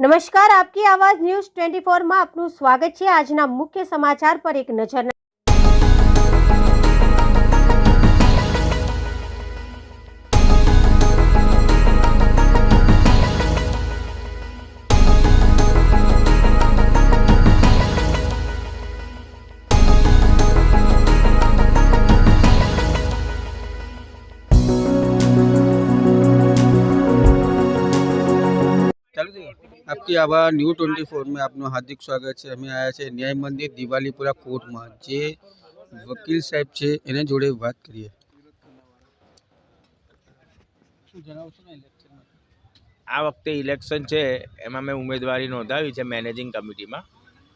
નમસ્કાર, આપકી આવાજ news twenty ફોરમાં આપનું સ્વાગત છે. આજના મુખ્ય સમાચાર પર એક નજર આપકી આવા ન્યૂ ટ્વેન્ટી ફોરમાં આપનું હાર્દિક સ્વાગત છે. અમે આવ્યા છે ન્યાય મંદિર દિવાલીપુરા કોર્ટમાં. જે વકીલ સાહેબ છે એને જોડે વાત કરીએ. આ વખતે ઇલેક્શન છે એમાં મેં ઉમેદવારી નોંધાવી છે મેનેજિંગ કમિટીમાં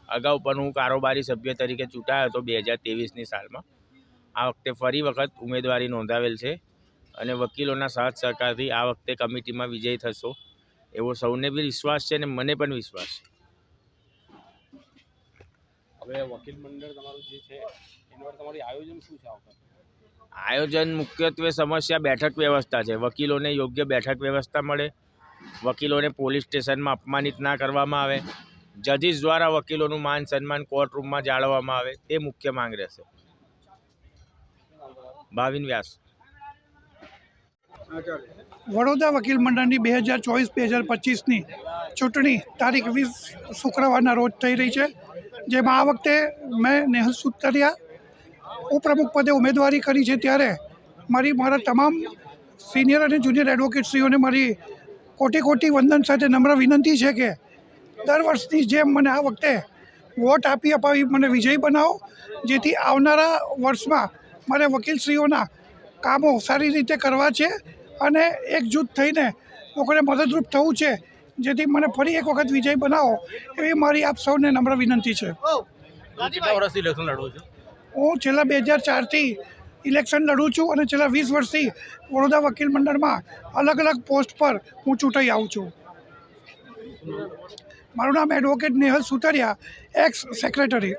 અગાઉ પણ હું કારોબારી સભ્ય તરીકે ચૂંટાયો હતો બે હજાર ત્રેવીસની સાલમાં. આ વખતે ફરી વખત ઉમેદવારી નોંધાવેલ છે અને વકીલોના સાથ સહકારથી આ વખતે કમિટીમાં વિજય થશો. એવો સૌને બી વિશ્વાસ છે અને મને પણ વિશ્વાસ છે. હવે વકીલ મંડળ તમારું જે છે એના તમારું આયોજન શું છે આયોજન મુખ્યત્વે સમસ્યા બેઠક વ્યવસ્થા છે. વકીલોને યોગ્ય બેઠક વ્યવસ્થા મળે. વકીલોને પોલીસ સ્ટેશનમાં અપમાનિત ના કરવામાં આવે. જજીસ દ્વારા વકીલોનું માન સન્માન કોર્ટ રૂમમાં જાળવવામાં આવે. તે મુખ્ય માંગ રહેશે. ભાવિન વ્યાસ. વડોદરા વકીલ મંડળની બે હજાર ચોવીસ, બે હજાર પચીસની ચૂંટણી તારીખ વીસ શુક્રવારના રોજ થઈ રહી છે. જેમાં આ વખતે મેં નેહલ સુતરિયા ઉપપ્રમુખ પદે ઉમેદવારી કરી છે ત્યારે મારી, મારા તમામ સિનિયર અને જુનિયર એડવોકેટશ્રીઓને મારી કોટી કોટી વંદન સાથે નમ્ર વિનંતી છે કે દર વર્ષની જેમ મને આ વખતે વોટ આપી અપાવી, મને વિજય બનાવો, જેથી આવનારા વર્ષમાં મારે વકીલશ્રીઓના કામો સારી રીતે કરવા છે. અને એકજૂથ થઈને લોકોને મદદરૂપ થવું છે જેથી મને ફરી એક વખત વિજય બનાવો એવી મારી આપ સૌને નમ્ર વિનંતી છે. કેટલા વર્ષથી ઇલેક્શન લડવો છો? હું છેલ્લા બે હજાર ચારથી ઇલેક્શન લડું છું અને છેલ્લા વીસ વર્ષથી વડોદરા વકીલ મંડળમાં અલગ અલગ પોસ્ટ પર હું ચૂંટાઈ આવું છું. મારું નામ advocate Nehal Sutariya ex secretary